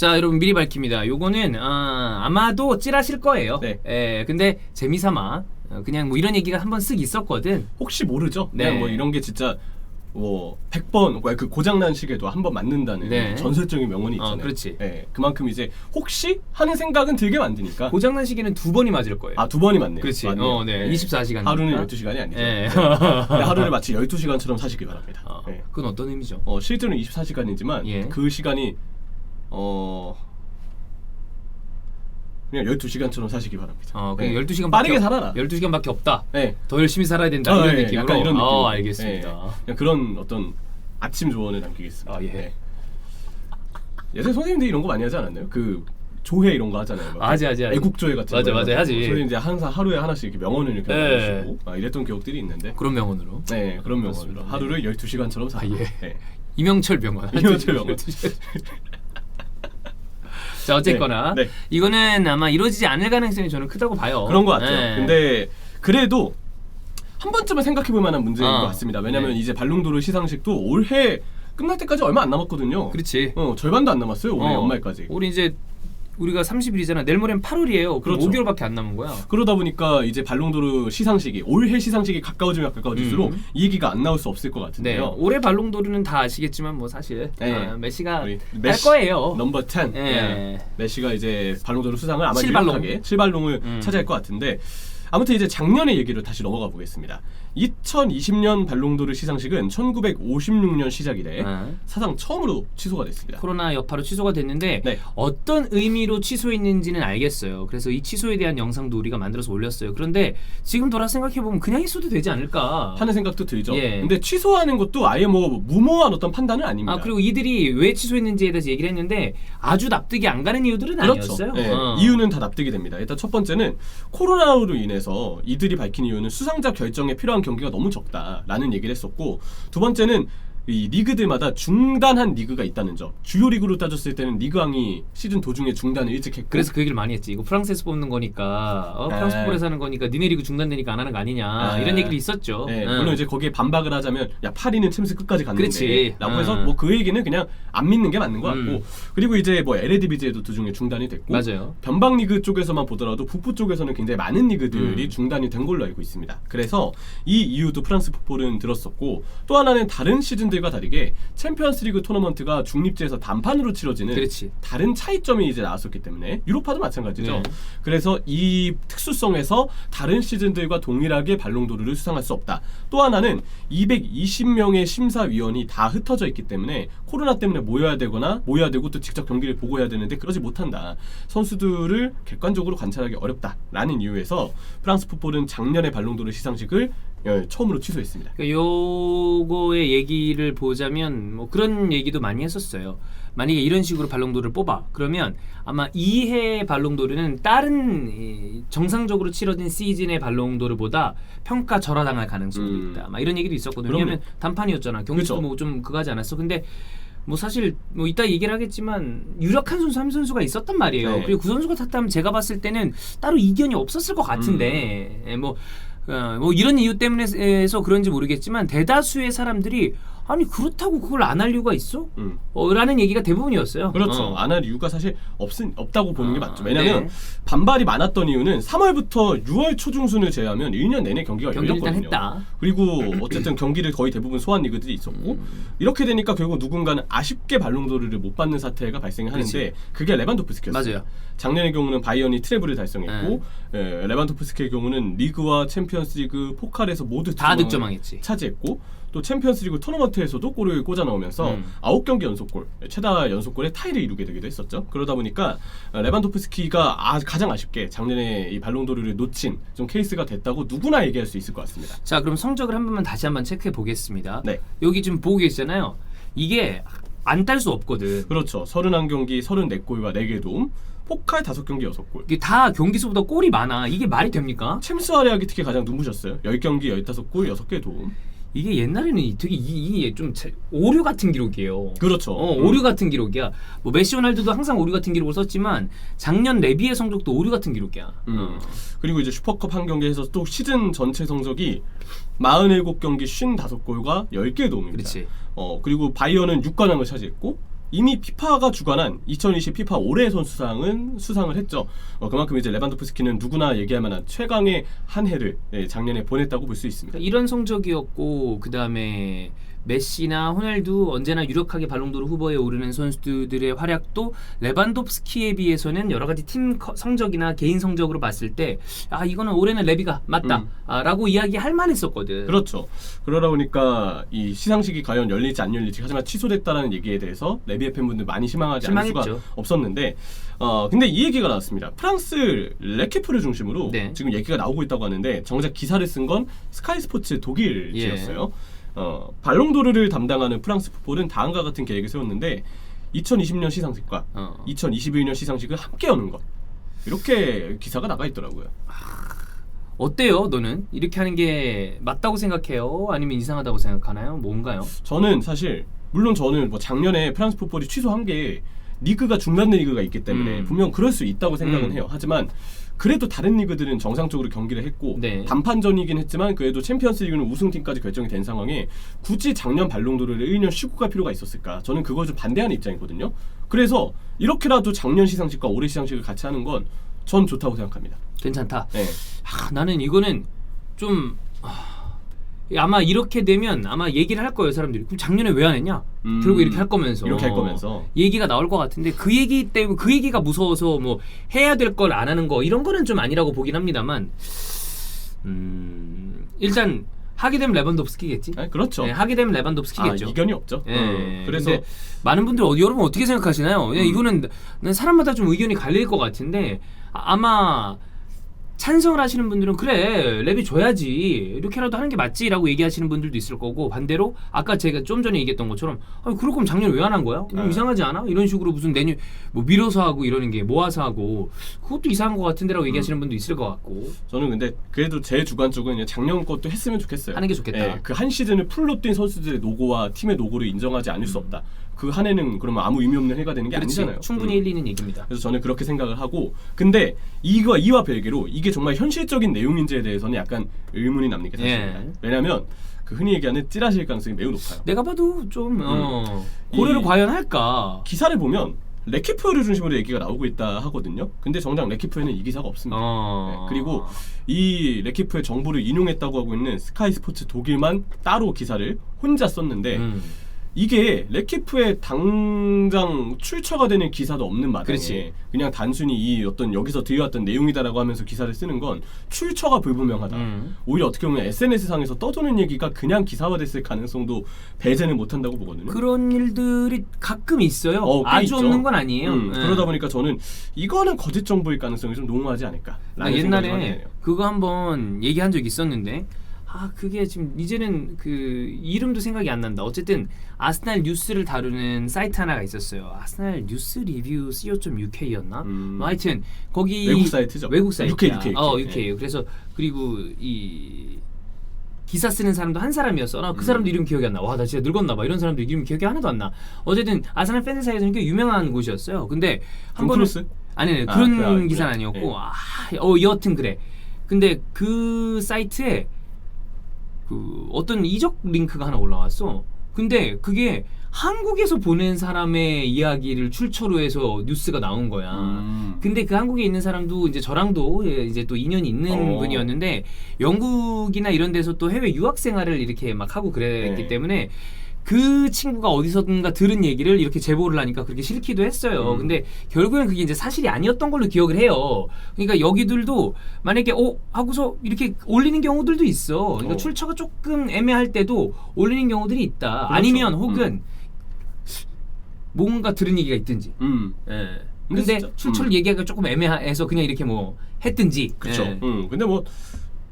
자, 여러분 미리 밝힙니다. 요거는 아, 아마도 찌라실 거예요. 네. 예, 근데 재미삼아 어, 그냥 뭐 이런 얘기가 한번 쓱 있었거든. 혹시 모르죠? 네. 그냥 뭐 이런 게 진짜 뭐 100번 그 고장난 시계도 한 번 맞는다는 네. 전설적인 명언이 있잖아요. 어, 그렇지. 예, 그만큼 이제 혹시 하는 생각은 들게 만드니까 고장난 시계는 두 번이 맞을 거예요. 아, 두 번이 맞네요. 그렇지. 맞네요. 어, 네. 예. 24시간. 하루는 12시간이 아니죠. 예. 근데 하루를 마치 12시간처럼 사시기 바랍니다. 어, 예. 그건 어떤 의미죠? 어, 실제로는 24시간이지만 예. 그 시간이 어 그냥 12시간처럼 사시기 바랍니다. 어, 그냥 예. 12시간 빠르게 살아라. 12시간밖에 없다. 네. 더 열심히 살아야 된다. 어, 이런 예, 느낌으로. 약간 이런 느낌. 어, 알겠습니다. 그냥 그런 어떤 아침 조언을 남기겠습니다. 아, 예. 네. 예전에 선생님들이 이런 거 많이 하지 않았나요? 그 조회 이런 거 하잖아요. 막 하지, 하지, 하지. 애국조회 같은 맞아, 거 맞아, 해가지고. 하지. 선생님 이제 항상 하루에 하나씩 이렇게 명언을 이렇게 예. 보내주시고 아, 이랬던 기억들이 있는데. 그런 명언으로. 네, 그런 명언. 그렇습니다. 하루를 12시간처럼 살아. 아, 예. 네. 이명철 병원. 이명철 자 어쨌거나 네, 네. 이거는 아마 이루어지지 않을 가능성이 저는 크다고 봐요. 그런 것 같아요. 네. 근데 그래도 한 번쯤은 생각해 볼 만한 문제인 어. 것 같습니다. 왜냐면 네. 이제 발롱도르 시상식도 올해 끝날 때까지 얼마 안 남았거든요. 그렇지. 어, 절반도 안 남았어요. 올해 어, 연말까지. 우리 이제 우리가 30일이잖아. 내일 모레는 8월이에요. 그럼 그렇죠. 5개월밖에 안 남은 거야. 그러다 보니까 이제 발롱도르 시상식이 올해 시상식이 가까워지면 가까워질수록 음. 이 얘기가 안 나올 수 없을 것 네. 같은데요. 올해 발롱도르는 다 아시겠지만 뭐 사실 네. 아, 메시가 우리 할 메시 거예요. 넘버 10. 예. 예. 메시가 이제 발롱도르 수상을 아마 칠발롱. 유력하게 칠발롱을 음. 차지할 것 같은데 아무튼 이제 작년의 얘기로 다시 넘어가 보겠습니다. 2020년 발롱도르 시상식은 1956년 시작 이래 어. 사상 처음으로 취소가 됐습니다. 코로나 여파로 취소가 됐는데 네. 어떤 의미로 취소했는지는 알겠어요. 그래서 이 취소에 대한 영상도 우리가 만들어서 올렸어요. 그런데 지금 돌아 생각해 보면 그냥 했어도 되지 않을까? 하는 생각도 들죠. 예. 근데 취소하는 것도 아예 뭐 무모한 어떤 판단은 아닙니다. 아 그리고 이들이 왜 취소했는지에 대해서 얘기를 했는데 아주 납득이 안 가는 이유들은 그렇죠. 아니었어요. 예, 어. 이유는 다 납득이 됩니다. 일단 첫 번째는 코로나로 인해 서 이들이 밝힌 이유는 수상자 결정에 필요한 경기가 너무 적다라는 얘기를 했었고 두 번째는 이 리그들마다 중단한 리그가 있다는 점. 주요 리그로 따졌을 때는 리그왕이 시즌 도중에 중단을 일찍 했고 그래서 그 얘기를 많이 했지. 이거 프랑스에서 뽑는 거니까 어, 프랑스 네. 풋볼에서 하는 거니까 니네 리그 중단되니까 안 하는 거 아니냐 네. 이런 얘기를 있었죠. 네, 응. 물론 이제 거기에 반박을 하자면 야 파리는 챔스 끝까지 갔는데 그렇지. 라고 음. 해서 뭐 그 얘기는 그냥 안 믿는 게 맞는 것 같고 음. 그리고 이제 뭐 LADBJ도 도중에 중단이 됐고 맞아요. 변방 리그 쪽에서만 보더라도 북부 쪽에서는 굉장히 많은 리그들이 음. 중단이 된 걸로 알고 있습니다. 그래서 이 이유도 프랑스 풋볼은 들었었고 또 하나는 다른 시즌 들과 다르게 챔피언스리그 토너먼트가 중립지에서 단판으로 치러지는 그렇지. 다른 차이점이 이제 나왔었기 때문에 유로파도 마찬가지죠. 네. 그래서 이 특수성에서 다른 시즌들과 동일하게 발롱도르를 수상할 수 없다. 또 하나는 220명의 심사위원이 다 흩어져 있기 때문에 코로나 때문에 모여야 되거나 모여야 되고 또 직접 경기를 보고 해야 되는데 그러지 못한다. 선수들을 객관적으로 관찰하기 어렵다라는 이유에서 프랑스 풋볼은 작년에 발롱도르 시상식을 예, 처음으로 취소했습니다. 그러니까 요거의 얘기를 보자면 뭐 그런 얘기도 많이 했었어요. 만약에 이런 식으로 발롱도르를 뽑아 그러면 아마 이해 발롱도르는 다른 이, 정상적으로 치러진 시즌의 발롱도르보다 평가 절하당할 가능성도 음. 있다. 막 이런 얘기도 있었거든요. 그럼요. 왜냐면 단판이었잖아. 경기도. 뭐 좀 그거하지 않았어. 근데 뭐 사실 뭐 이따 얘기를 하겠지만 유력한 선수 한 선수가 있었단 말이에요. 네. 그리고 그 선수가 탔다면 제가 봤을 때는 따로 이견이 없었을 것 같은데 음. 예, 뭐, 어, 뭐 이런 이유 때문에 해서 그런지 모르겠지만 대다수의 사람들이 아니 그렇다고 그걸 안 할 이유가 있어? 음. 어, 라는 얘기가 대부분이었어요. 그렇죠. 어. 안할 이유가 사실 없은 없다고 보는 게 아, 맞죠. 왜냐하면 네. 반발이 많았던 이유는 3월부터 6월 초중순을 제외하면 1년 내내 경기가 열렸거든요. 했다. 그리고 어쨌든 경기를 거의 대부분 소환 리그들이 있었고 음. 이렇게 되니까 결국 누군가는 아쉽게 발롱도르를 못 받는 사태가 발생하는데. 그게 레반도프스키였어요. 맞아요. 작년의 경우는 바이언이 트래블을 달성했고 예, 레반도프스키의 경우는 리그와 챔피언스리그 포칼에서 모두 다 득점왕했지. 차지했고 또 챔피언스리그 토너먼트 에서도 골을 꽂아 넣으면서 음. 아홉 경기 연속골 최다 연속골의 타이를 이루게 되기도 했었죠. 그러다 보니까 어, 레반도프스키가 아, 가장 아쉽게 작년에 이 발롱도르를 놓친 좀 케이스가 됐다고 누구나 얘기할 수 있을 것 같습니다. 자 그럼 성적을 한 번만 다시 한번 체크해 보겠습니다. 네. 여기 지금 보고 계시잖아요. 이게 안 딸 수 없거든. 그렇죠. 31경기 34골과 4개 도움, 포칼 5경기 6골. 이게 다 경기 수보다 골이 많아. 이게 말이 됩니까? 챔스 아레아기 특히 가장 눈부셨어요. 10경기 15골 6개 도움. 이게 옛날에는 되게 이- 이게 좀 제- 오류 같은 기록이에요. 그렇죠. 어, 음. 오류 같은 기록이야. 뭐 메시 호날두도 항상 오류 같은 기록을 썼지만 작년 레비의 성적도 오류 같은 기록이야. 음. 어. 그리고 이제 슈퍼컵 한 경기에서 또 시즌 전체 성적이 47경기 55골과 10개 도움입니다. 그렇지. 어, 그리고 바이언은 6관왕을 차지했고 이미 피파가 주관한 2020 피파 올해의 선수상은 수상을 했죠. 어, 그만큼 이제 레반도프스키는 누구나 얘기할 만한 최강의 한 해를 네, 작년에 보냈다고 볼 수 있습니다. 그러니까 이런 성적이었고 그 다음에 메시나 호날두 언제나 유력하게 발롱도르 후보에 오르는 선수들의 활약도 레반도프스키에 비해서는 여러 가지 팀 커- 성적이나 개인 성적으로 봤을 때 아 이거는 올해는 레비가 맞다라고 이야기할 만했었거든. 그렇죠. 그러다 보니까 이 시상식이 과연 열릴지 안 열릴지 하지만 취소됐다라는 얘기에 대해서 레비의 팬분들 많이 실망하지 않을 수가 실망했죠. 없었는데 어 근데 이 얘기가 나왔습니다. 프랑스 레케프를 중심으로 네. 지금 얘기가 나오고 있다고 하는데 정작 기사를 쓴 건 스카이 스포츠 독일지였어요. 어 발롱도르를 담당하는 프랑스 풋볼은 다음과 같은 계획을 세웠는데 2020년 시상식과 어. 2021년 시상식을 함께 여는 것 이렇게 기사가 나가 있더라고요. 어때요? 너는 이렇게 하는 게 맞다고 생각해요? 아니면 이상하다고 생각하나요? 뭔가요? 저는 사실 물론 저는 뭐 작년에 프랑스 풋볼이 취소한 게 리그가 중단 리그가 있기 때문에 음. 분명 그럴 수 있다고 생각은 음. 해요. 하지만 그래도 다른 리그들은 정상적으로 경기를 했고 네. 단판전이긴 했지만 그래도 챔피언스 리그는 우승팀까지 결정이 된 상황에 굳이 작년 발롱도르를 1년 쉬고 갈 필요가 있었을까? 저는 그걸 좀 반대하는 입장이거든요. 그래서 이렇게라도 작년 시상식과 올해 시상식을 같이 하는 건 전 좋다고 생각합니다. 괜찮다. 네. 아, 나는 이거는 좀 아, 아마 이렇게 되면 아마 얘기를 할 거예요 사람들이. 그럼 작년에 왜 안 했냐? 음. 결국 이렇게 할 거면서 이렇게 할 거면서. 얘기가 나올 것 같은데 그 얘기 때문에 그 얘기가 무서워서 뭐 해야 될 걸 안 하는 거 이런 거는 좀 아니라고 보긴 합니다만 음, 일단 하게 되면 레반도프스키겠지. 아니, 그렇죠. 네, 하게 되면 아, 레반도프스키겠죠. 이견이 없죠. 예. 어, 그래서 많은 분들 어, 여러분 어떻게 생각하시나요? 예, 음. 이거는 난 사람마다 좀 의견이 갈릴 것 같은데 아, 아마 찬성을 하시는 분들은 그래 랩이 줘야지 이렇게라도 하는 게 맞지라고 얘기하시는 분들도 있을 거고 반대로 아까 제가 좀 전에 얘기했던 것처럼 아 그럴 거면 작년에 왜안 한 거야? 이거 네. 이상하지 않아? 이런 식으로 무슨 내년 뭐 밀어서 하고 이러는 게 모아서 하고 그것도 이상한 것 같은데라고 얘기하시는 음. 분도 있을 것 같고 저는 근데 그래도 제 주관 쪽은 작년 것도 했으면 좋겠어요. 하는 게 좋겠다. 그 한 시즌을 풀로 뛴 선수들의 노고와 팀의 노고를 인정하지 않을 수 없다. 그 한 해는 그러면 아무 의미 없는 해가 되는 게 음. 그렇지 아니잖아요. 충분히 음. 일리는 얘기입니다. 그래서 저는 그렇게 생각을 하고 근데 이거 이와 별개로 이게 정말 현실적인 내용인지에 대해서는 약간 의문이 남는 게 사실입니다. 예. 왜냐하면 그 흔히 얘기하는 찌라실 가능성이 매우 높아요. 내가 봐도 좀 어, 이- 고려를 과연 할까? 기사를 보면 레키프를 중심으로 얘기가 나오고 있다 하거든요. 근데 정작 레키프에는 이 기사가 없습니다. 어. 네, 그리고 이 레키프의 정보를 인용했다고 하고 있는 스카이 스포츠 독일만 따로 기사를 혼자 썼는데 음. 이게 레키프의 당장 출처가 되는 기사도 없는 마당에 그렇지. 그냥 단순히 이 어떤 여기서 들려왔던 내용이다라고 하면서 기사를 쓰는 건 출처가 불분명하다. 음. 오히려 어떻게 보면 SNS 상에서 떠도는 얘기가 그냥 기사화됐을 가능성도 배제는 못한다고 보거든요. 그런 일들이 가끔 있어요. 어, 꽤 아주 있죠. 없는 건 아니에요. 음, 예. 그러다 보니까 저는 이거는 거짓 정보일 가능성이 좀 농후하지 않을까. 나 옛날에 그거 한번 얘기한 적 있었는데 아 그게 지금 이제는 그 이름도 생각이 안 난다. 어쨌든 아스날 뉴스를 다루는 사이트 하나가 있었어요. 아스날 뉴스 리뷰 co.uk였나? 음. 뭐 하여튼 거기 외국 사이트죠. 외국 사이트. UK, UK. 어 네. UK. 그래서 그리고 이 기사 쓰는 사람도 한 사람이었어. 나그 음. 사람도 이름 기억이 안 나. 와, 나 진짜 늙었나 봐. 이런 사람도 이름 기억이 하나도 안 나. 어쨌든 아스날 팬들 사이에서는 꽤 유명한 곳이었어요. 근데 한 번은? 아니, 아니 아, 그런 그래, 아니구나. 기사는 아니었고, 네. 아, 어 여하튼 그래. 근데 그 사이트에 그 어떤 이적 링크가 하나 올라왔어. 근데 그게 한국에서 보낸 사람의 이야기를 출처로 해서 뉴스가 나온 거야. 음. 근데 그 한국에 있는 사람도 이제 저랑도 예, 이제 또 인연이 있는 어. 분이었는데 영국이나 이런 데서 또 해외 유학 생활을 이렇게 막 하고 그랬기 네. 때문에 그 친구가 어디서든가 들은 얘기를 이렇게 제보를 하니까 그렇게 싫기도 했어요. 음. 근데 결국엔 그게 이제 사실이 아니었던 걸로 기억을 해요. 그러니까 여기들도 만약에 어 하고서 이렇게 올리는 경우들도 있어. 그러니까 어. 출처가 조금 애매할 때도 올리는 경우들이 있다. 그렇죠. 아니면 혹은 뭔가 들은 얘기가 있든지. 음. 예. 근데 근데 진짜, 출처를 음. 얘기하기가 조금 애매해서 그냥 이렇게 뭐 했든지. 그렇죠. 예. 음. 근데 뭐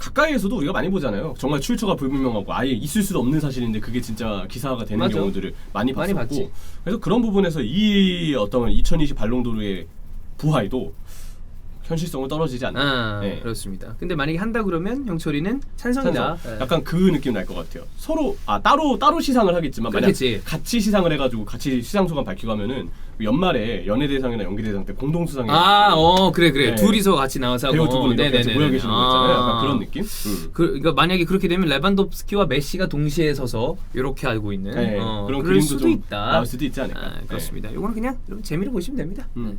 가까이에서도 우리가 많이 보잖아요. 정말 출처가 불분명하고 아예 있을 수도 없는 사실인데 그게 진짜 기사가 되는 맞아. 경우들을 많이 많이 봤었고. 봤지. 그래서 그런 부분에서 이 어떤 2020 발롱도르의 부하에도 현실성은 떨어지지 않나. 아, 네. 그렇습니다. 근데 만약에 한다 그러면 형철이는 찬성이다. 찬성. 예. 약간 그 느낌 날 것 같아요. 서로 아 따로 따로 시상을 하겠지만 만약 그렇겠지. 같이 시상을 해가지고 같이 시상 소감 밝히고 하면은 연말에 연예 대상이나 연기 대상 때 공동 수상에 아, 어, 그래, 그래. 네. 둘이서 같이 나와서 하고. 배우 두 분이 이렇게 같이 네네네네. 모여 계시는 거 있잖아요. 아. 약간 그런 느낌. 음. 그, 그러니까 만약에 그렇게 되면 레반도프스키와 메시가 동시에 서서 이렇게 알고 있는 네, 어, 그런 그럴 그림도 수도 좀 있다. 나올 수도 있지 않을까. 아, 그렇습니다. 이거는 그냥 여러분 재미로 보시면 됩니다. 음.